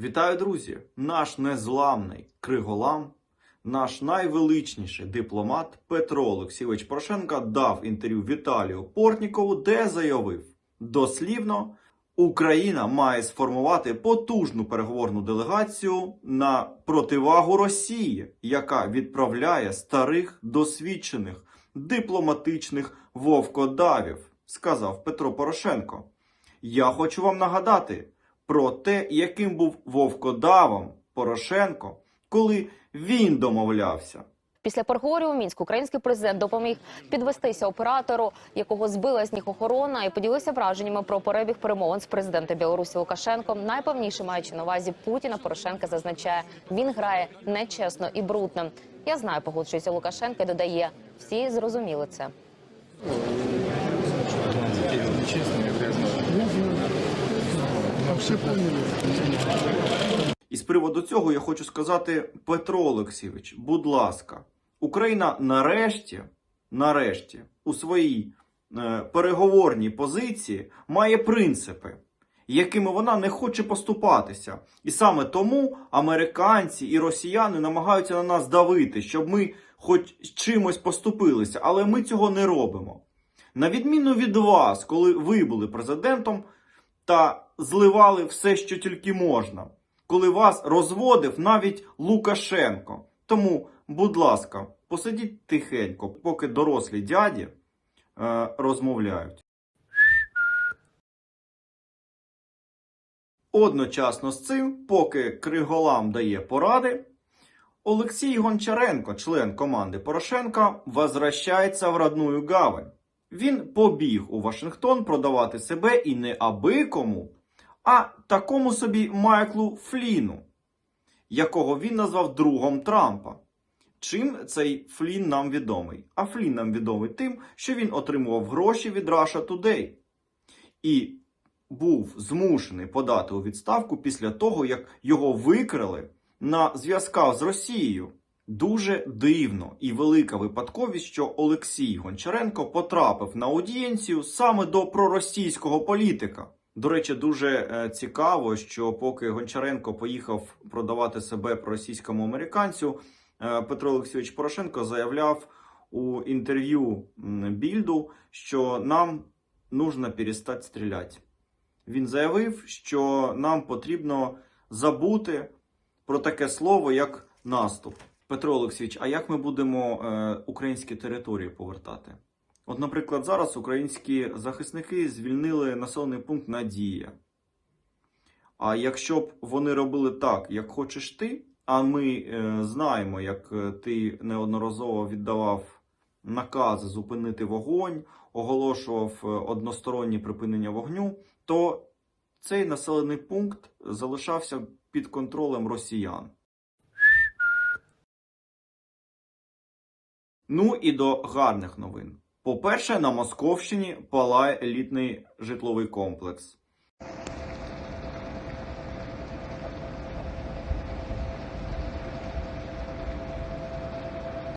Вітаю, друзі! Наш незламний Криголам, наш найвеличніший дипломат Петро Олексійович Порошенко дав інтерв'ю Віталію Портнікову, де заявив дослівно, Україна має сформувати потужну переговорну делегацію на противагу Росії, яка відправляє старих досвідчених дипломатичних вовкодавів, сказав Петро Порошенко. Я хочу вам нагадати про те, яким був вовкодавом Порошенко, коли він домовлявся. Після переговорів у мінську український президент допоміг підвестися оператору, якого збила з ніг охорона, і поділився враженнями про перебіг перемовин з президентом Білорусі Лукашенко. Найпевніше маючи на увазі Путіна, Порошенка зазначає, він грає нечесно і брудно. Я знаю, погоджується Лукашенко і додає, всі зрозуміли це. Нечестными, грязными. І з приводу цього я хочу сказати, Петро Олексійович, будь ласка, Україна нарешті, нарешті, у своїй е, переговорній позиції має принципи, якими вона не хоче поступатися. І саме тому американці і росіяни намагаються на нас давити, щоб ми хоч чимось поступилися, але ми цього не робимо. На відміну від вас, коли ви були президентом та зливали все, що тільки можна коли вас розводив навіть Лукашенко. Тому, будь ласка, посидіть тихенько, поки дорослі дяді е, розмовляють. Одночасно з цим, поки Криголам дає поради, Олексій Гончаренко, член команди Порошенка, возвращається в родную гавань. Він побіг у Вашингтон продавати себе і не аби кому, а такому собі Майклу Фліну, якого він назвав другом Трампа. Чим цей Флін нам відомий? А Флін нам відомий тим, що він отримував гроші від Russia Today і був змушений подати у відставку після того, як його викрили на зв'язках з Росією. Дуже дивно і велика випадковість, що Олексій Гончаренко потрапив на аудієнцію саме до проросійського політика. До речі, дуже е, цікаво, що поки Гончаренко поїхав продавати себе російському американцю, е, Петро Олексійович Порошенко заявляв у інтерв'ю Більду, що нам нужно перестати стріляти. Він заявив, що нам потрібно забути про таке слово, як наступ. Петро Олексійович, а як ми будемо е, українські території повертати? От, наприклад, зараз українські захисники звільнили населений пункт Надія. А якщо б вони робили так, як хочеш ти, а ми е, знаємо, як е, ти неодноразово віддавав накази зупинити вогонь, оголошував е, одностороннє припинення вогню, то цей населений пункт залишався під контролем росіян. Ну і до гарних новин. По-перше, на Московщині палає елітний житловий комплекс.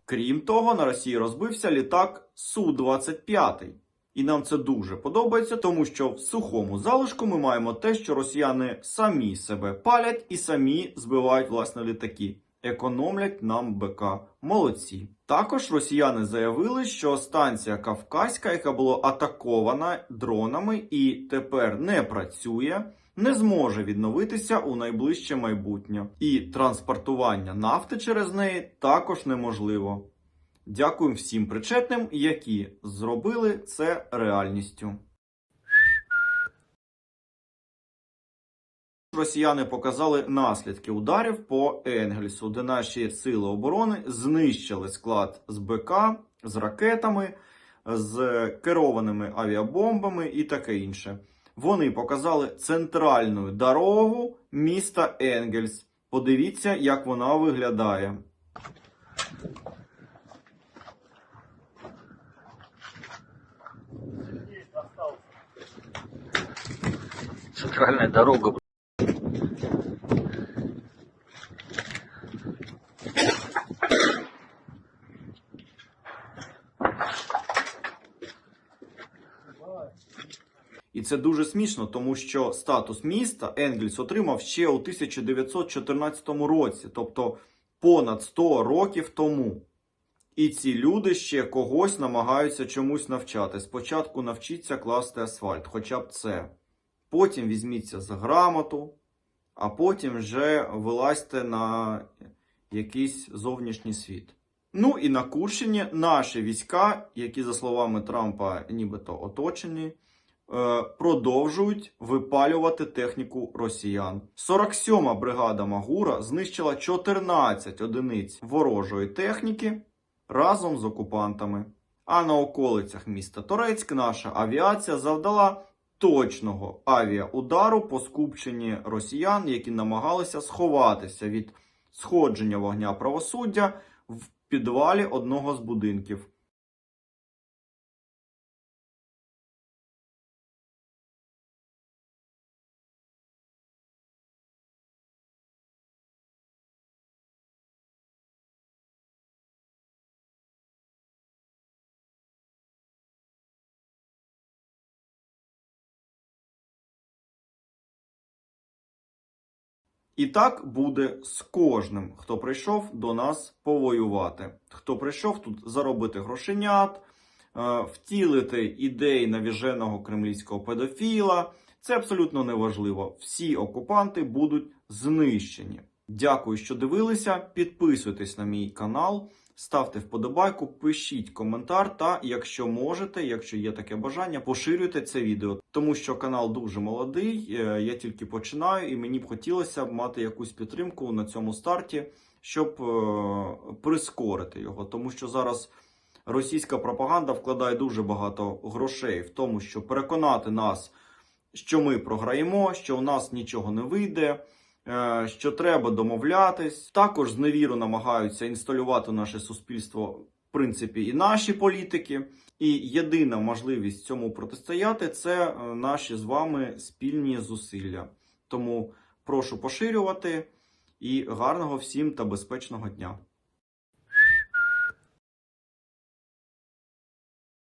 Крім того, на Росії розбився літак Су-25. І нам це дуже подобається, тому що в сухому залишку ми маємо те, що росіяни самі себе палять і самі збивають власне літаки. Економлять нам БК. Молодці. Також росіяни заявили, що станція Кавказька, яка була атакована дронами і тепер не працює, не зможе відновитися у найближче майбутнє. І транспортування нафти через неї також неможливо. Дякуємо всім причетним, які зробили це реальністю. Росіяни показали наслідки ударів по Енгельсу, де наші сили оборони знищили склад з БК, з ракетами, з керованими авіабомбами і таке інше. Вони показали центральну дорогу міста Енгельс. Подивіться, як вона виглядає. центральная дорога. І це дуже смішно, тому що статус міста Енгельс отримав ще у 1914 році, тобто понад 100 років тому. І ці люди ще когось намагаються чомусь навчати. Спочатку навчіться класти асфальт, хоча б це. Потім візьміться за грамоту, а потім вже вилазьте на якийсь зовнішній світ. Ну і на Курщині наші війська, які, за словами Трампа, нібито оточені, продовжують випалювати техніку росіян. 47-ма бригада Магура знищила 14 одиниць ворожої техніки разом з окупантами. А на околицях міста Торецьк наша авіація завдала точного авіаудару по скупченні росіян, які намагалися сховатися від сходження вогня правосуддя в підвалі одного з будинків. І так буде з кожним, хто прийшов до нас повоювати, хто прийшов тут заробити грошенят, е, втілити ідеї навіженого кремлівського педофіла. Це абсолютно неважливо. Всі окупанти будуть знищені. Дякую, що дивилися. Підписуйтесь на мій канал, ставте вподобайку, пишіть коментар. Та якщо можете, якщо є таке бажання, поширюйте це відео, тому що канал дуже молодий. е, Я тільки починаю, і мені б хотілося б мати якусь підтримку на цьому старті, щоб е, прискорити його, тому що зараз. Російська пропаганда вкладає дуже багато грошей в тому, щоб переконати нас, що ми програємо, що у нас нічого не вийде, що треба домовлятись. Також зневіру намагаються інсталювати наше суспільство, в принципі, і наші політики. І єдина можливість цьому протистояти це е, наші з вами спільні зусилля. Тому прошу поширювати і гарного всім та безпечного дня.